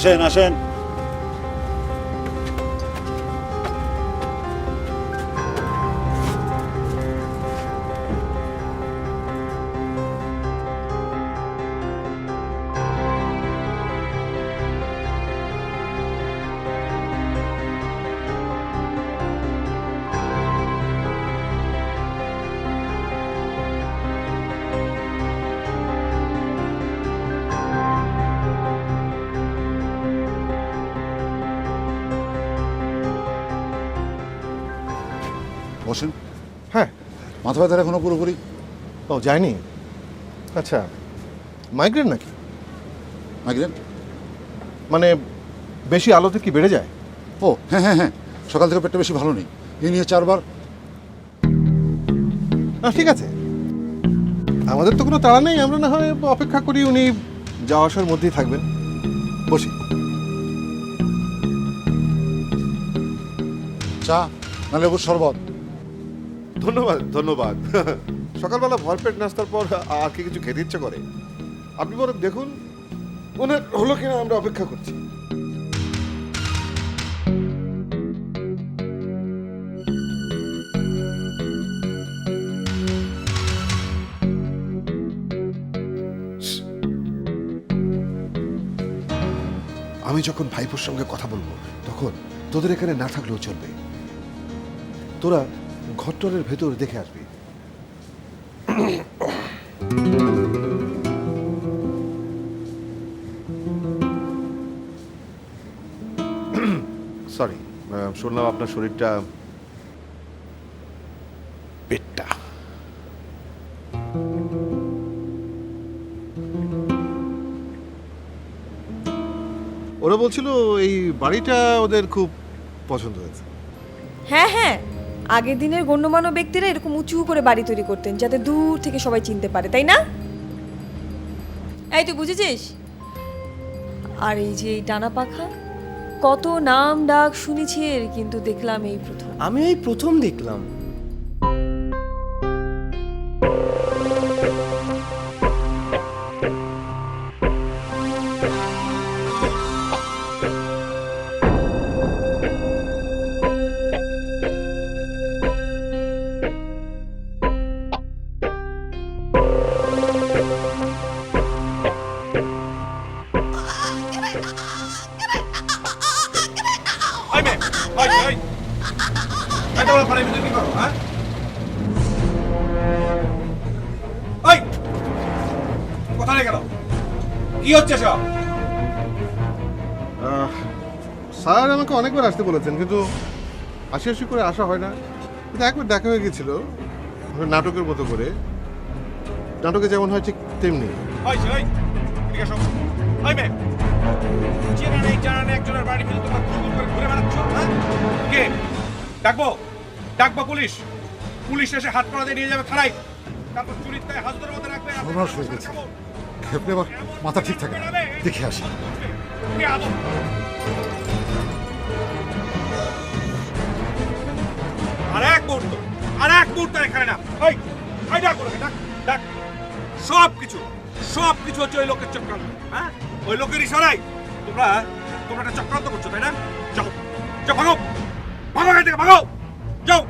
আসেন আসেন। বসেন। হ্যাঁ। মাথা ব্যথার এখনও পুরোপুরি? ও যায়নি? আচ্ছা। মাইগ্রেন নাকি? মাইগ্রেন? মানে বেশি আলোতে কি বেড়ে যায়? ও হ্যাঁ হ্যাঁ হ্যাঁ। সকাল থেকে পেটটা বেশি ভালো নেই। এই নিয়ে চারবার। না ঠিক আছে। আমাদের তো কোনো তাড়া নেই। আমরা না হয় অপেক্ষা করি উনি যাওয়া আসার মধ্যেই থাকবেন। বসি। চা না লেবুর শরবত। ধন্যবাদ ধন্যবাদ। সকালবেলা ভরপেট নাস্তার পর আর কি কিছু খেতে ইচ্ছে করে? আপনি বরং দেখুন ওনার হলো কিনা আমরা অপেক্ষা করছি। আমি যখন ভাইপোর সঙ্গে কথা বলব, তখন তোদের এখানে না থাকলেও চলবে। তোরা ঘরটরের ভেতর দেখে আসবি। সরি শুনলাম আপনার শরীরটা পেটটা। ওরা বলছিল এই বাড়িটা ওদের খুব পছন্দ হয়েছে। হ্যাঁ হ্যাঁ আগের দিনের গণ্যমান্য ব্যক্তিরা এরকম উঁচু করে বাড়ি তৈরি করতেন, যাতে দূর থেকে সবাই চিনতে পারে, তাই না? এই তুই বুঝেছিস? আর এই যে এই টানা পাখা, কত নাম ডাক শুনেছি এর, কিন্তু দেখলাম এই প্রথম। আমি এই প্রথম দেখলাম। কি হচ্ছে স্যার, আমাকে অনেকবার আসতে বলেছেন, কিন্তু আশি আশি করে আসা হয় না। কিন্তু একবার দেখা হয়ে গেছিল নাটকের মতো করে। নাটকে যেমন হয় ঠিক তেমনি। একজনের ভিতরে তোমরা ঘুরঘুর ঘুরে বেড়াচ্ছ, হ্যাঁ? কে? ডাকবো? ডাকবো পুলিশ? পুলিশ এসে হাত করা নিয়ে যাবে থানায়। তারপর চুরির তাই মধ্যে রাখবে সর্বনাশ হয়ে গেছে। খেপলে মাথা ঠিক থাকে দেখে আসি? আর এক মুহূর্ত আর এক মুহূর্ত এখানে না। ওই ডাক ওনাকে, ডাক ডাক। সব কিছু সব কিছু হচ্ছে ওই লোকের চক্রান্ত হ্যাঁ? ওই লোকের ইশারায় তোমরা তোমরা একটা চক্রান্ত করছ তাই না? যাও যাও ভাগো। ভাগো এখান থেকে ভাগো। যাও।